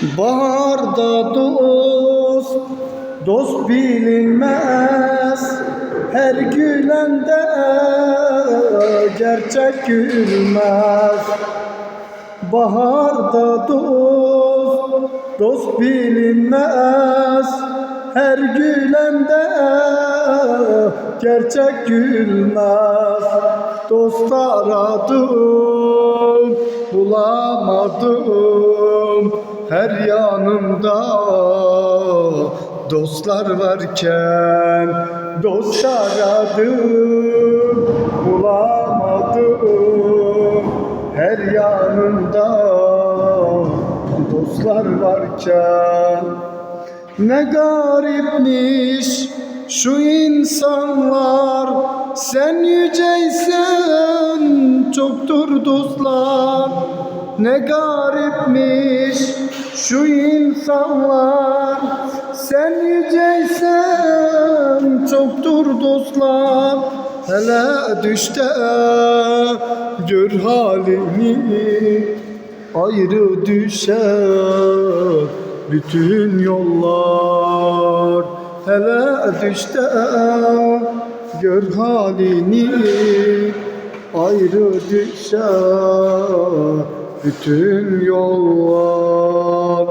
Baharda dost, dost bilinmez. Her gülende gerçek gülmez. Baharda dost, dost bilinmez. Her gülende gerçek gülmez. Dost aradım, bulamadım Her yanımda dostlar varken Dost aradım, bulamadım. Her yanımda dostlar varken ne garipmiş şu insanlar. Sen yüceysen çoktur dostlar. Ne garipmiş şu insanlar Sen yüceysen çoktur dostlar. Hele düşte gör halini Ayrı düşer bütün yollar. Hele düşte gör halini Ayrı düşer bütün yollar